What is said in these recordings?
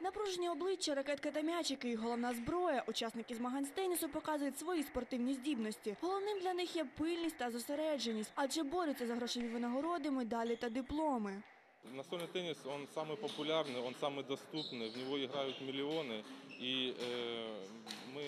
Напружені обличчя, ракетка та м'ячики і головна зброя. Учасники змагань з тенісу показують свої спортивні здібності. Головним для них є пильність та зосередженість, адже борються за грошові винагороди, медалі та дипломи. Настольный теннис, он самый популярный, он самый доступный, в него играют миллионы. И э, мы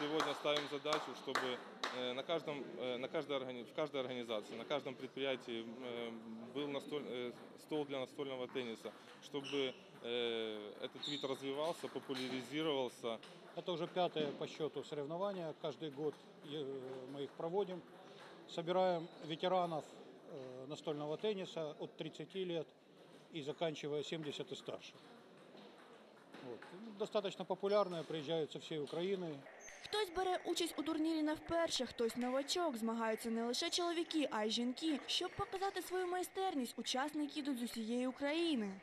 Сегодня ставим задачу, чтобы э, на, каждом, э, на каждой, в каждой организации, на каждом предприятии э, был настоль- стол для настольного тенниса, чтобы этот вид развивался, популяризировался. Это уже пятое по счету соревнования. Каждый год мы их проводим. Собираем ветеранов настольного тенниса от 30 лет и заканчивая 70 и старше. Вот. Достаточно популярная, приезжают со всей Украины. Хтось бере участь у турнірі не вперше, хтось новачок. Змагаються не лише чоловіки, а й жінки. Щоб показати свою майстерність, учасники йдуть з усієї України.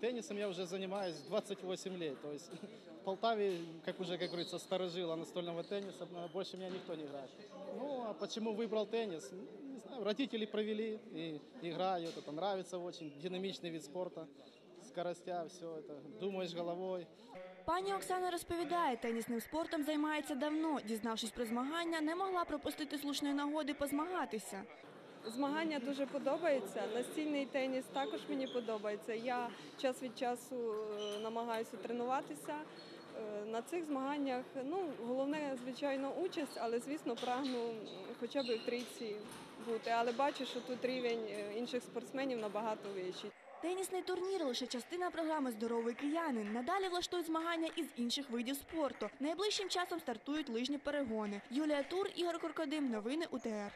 Теннисом я уже занимаюсь 28 лет. То есть в Полтаве, как уже, как говорится, сторожила настольного тенниса, но больше меня никто не играет. Ну, а почему выбрал теннис? Ну, Не знаю, родители провели и играют. Это нравится очень. Динамичный вид спорта. Скоростя, все это. Думаешь головой. Пані Оксана розповідає, тенісним спортом займається давно. Дізнавшись про змагання, не могла пропустити слушної нагоди позмагатися. Змагання дуже подобаються. Настільний теніс також мені подобається. Я час від часу е, намагаюся тренуватися. Е, На цих змаганнях ну, головне, звичайно, участь, але, звісно, прагну хоча б в трійці бути. Але бачу, що тут рівень е, інших спортсменів набагато вищий. Тенісний турнір лише частина програми Здоровий киянин. Надалі влаштують змагання із інших видів спорту. Найближчим часом стартують лижні перегони. Юлія Тур, Ігор Коркодим. Новини УТР.